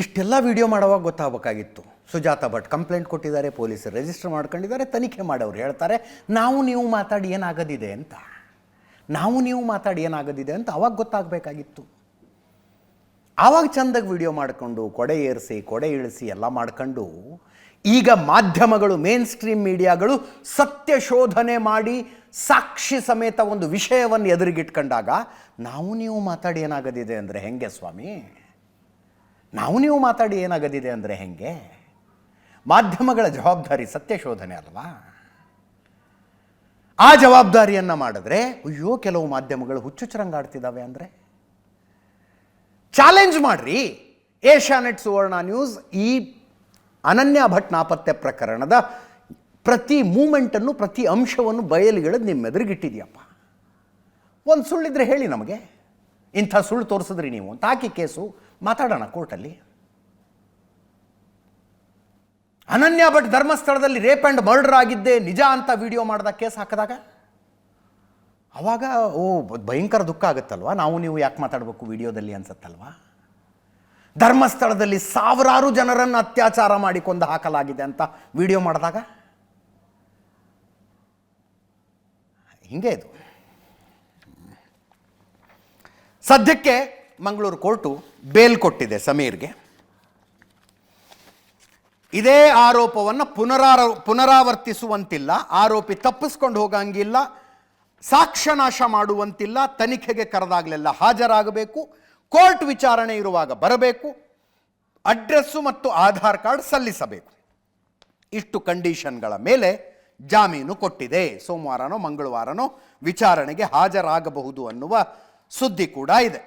ಇಷ್ಟೆಲ್ಲ ವಿಡಿಯೋ ಮಾಡುವಾಗ ಗೊತ್ತಾಗಬೇಕಾಗಿತ್ತು. ಸುಜಾತ ಭಟ್ ಕಂಪ್ಲೇಂಟ್ ಕೊಟ್ಟಿದ್ದಾರೆ ಪೊಲೀಸರು ರಿಜಿಸ್ಟರ್ ಮಾಡ್ಕೊಂಡಿದ್ದಾರೆ, ತನಿಖೆ ಮಾಡೋರು ಹೇಳ್ತಾರೆ, ನಾವು ನೀವು ಮಾತಾಡಿ ಏನಾಗದಿದೆ ಅಂತ. ನಾವು ನೀವು ಮಾತಾಡಿ ಏನಾಗದಿದೆ ಅಂತ ಅವಾಗ ಗೊತ್ತಾಗಬೇಕಾಗಿತ್ತು. ಆವಾಗ ಚಂದಾಗಿ ವಿಡಿಯೋ ಮಾಡಿಕೊಂಡು, ಕೊಡೆ ಏರಿಸಿ, ಕೊಡೆ ಇಳಿಸಿ ಎಲ್ಲ ಮಾಡ್ಕೊಂಡು, ಈಗ ಮಾಧ್ಯಮಗಳು ಮೇನ್ ಸ್ಟ್ರೀಮ್ ಮೀಡಿಯಾಗಳು ಸತ್ಯ ಶೋಧನೆ ಮಾಡಿ, ಸಾಕ್ಷಿ ಸಮೇತ ಒಂದು ವಿಷಯವನ್ನು ಎದುರಿಗಿಟ್ಕೊಂಡಾಗ, ನಾವು ನೀವು ಮಾತಾಡಿ ಏನಾಗದಿದೆ ಅಂದರೆ ಹೆಂಗೆ ಸ್ವಾಮಿ? ನಾವು ನೀವು ಮಾತಾಡಿ ಏನಾಗದಿದೆ ಅಂದರೆ ಹೆಂಗೆ? ಮಾಧ್ಯಮಗಳ ಜವಾಬ್ದಾರಿ ಸತ್ಯ ಶೋಧನೆ ಅಲ್ವಾ? ಆ ಜವಾಬ್ದಾರಿಯನ್ನು ಮಾಡಿದ್ರೆ ಅಯ್ಯೋ, ಕೆಲವು ಮಾಧ್ಯಮಗಳು ಹುಚ್ಚುಚ್ಚರಂಗಾಡ್ತಿದ್ದಾವೆ ಅಂದರೆ? ಚಾಲೆಂಜ್ ಮಾಡ್ರಿ. ಏಷ್ಯಾನೆಟ್ ಸುವರ್ಣ ನ್ಯೂಸ್ ಈ ಅನನ್ಯ ಭಟ್ ನಾಪತ್ತೆ ಪ್ರಕರಣದ ಪ್ರತಿ ಮೂಮೆಂಟನ್ನು, ಪ್ರತಿ ಅಂಶವನ್ನು ಬಯಲಿಗೆಳೆದು ನಿಮ್ಮೆದುರಿಗಿಟ್ಟಿದೆಯಪ್ಪ ಒಂದು ಸುಳ್ಳಿದ್ರೆ ಹೇಳಿ ನಮಗೆ. ಇಂಥ ಸುಳ್ಳು ತೋರಿಸಿದ್ರಿ ನೀವು ಅಂತ. ಹಾಕಿ ಕೇಸು. ಮಾತಾಡೋಣ ಕೋರ್ಟಲ್ಲಿ. ಅನನ್ಯ ಭಟ್ ಧರ್ಮಸ್ಥಳದಲ್ಲಿ ರೇಪ್ ಆ್ಯಂಡ್ ಮರ್ಡರ್ ಆಗಿದ್ದೆ, ನಿಜ ಅಂತ ವಿಡಿಯೋ ಮಾಡಿದ ಕೇಸ್ ಹಾಕಿದಾಗ? ಅವಾಗ, ಓ, ಭಯಂಕರ ದುಃಖ ಆಗುತ್ತಲ್ವ? ನಾವು ನೀವು ಯಾಕೆ ಮಾತಾಡಬೇಕು ವಿಡಿಯೋದಲ್ಲಿ ಅನ್ಸತ್ತಲ್ವಾ? ಧರ್ಮಸ್ಥಳದಲ್ಲಿ ಸಾವಿರಾರು ಜನರನ್ನು ಅತ್ಯಾಚಾರ ಮಾಡಿಕೊಂಡು ಹಾಕಲಾಗಿದೆ ಅಂತ ವಿಡಿಯೋ ಮಾಡಿದಾಗ? ಹಿಂಗೆ ಇದು. ಸದ್ಯಕ್ಕೆ ಮಂಗಳೂರು ಕೋರ್ಟು ಬೇಲ್ ಕೊಟ್ಟಿದೆ ಸಮೀರ್ಗೆ. ಇದೇ ಆರೋಪವನ್ನು ಪುನರಾರ, ಪುನರಾವರ್ತಿಸುವಂತಿಲ್ಲ, ಆರೋಪಿ ತಪ್ಪಿಸ್ಕೊಂಡು ಹೋಗಂಗಿಲ್ಲ ಸಾಕ್ಷ್ಯನಾಶ ಮಾಡುವಂತಿಲ್ಲ, ತನಿಖೆಗೆ ಕರೆದಾಗಲೆಲ್ಲ ಹಾಜರಾಗಬೇಕು, ಕೋರ್ಟ್ ವಿಚಾರಣೆ ಇರುವಾಗ ಬರಬೇಕು, ಅಡ್ರೆಸ್ಸು ಮತ್ತು ಆಧಾರ್ ಕಾರ್ಡ್ ಸಲ್ಲಿಸಬೇಕು. ಇಷ್ಟು ಕಂಡೀಷನ್ಗಳ ಮೇಲೆ ಜಾಮೀನು ಕೊಟ್ಟಿದೆ. ಸೋಮವಾರನೋ, ಮಂಗಳವಾರನೋ ವಿಚಾರಣೆಗೆ ಹಾಜರಾಗಬಹುದು ಅನ್ನುವ ಸುದ್ದಿ ಕೂಡ ಇದೆ.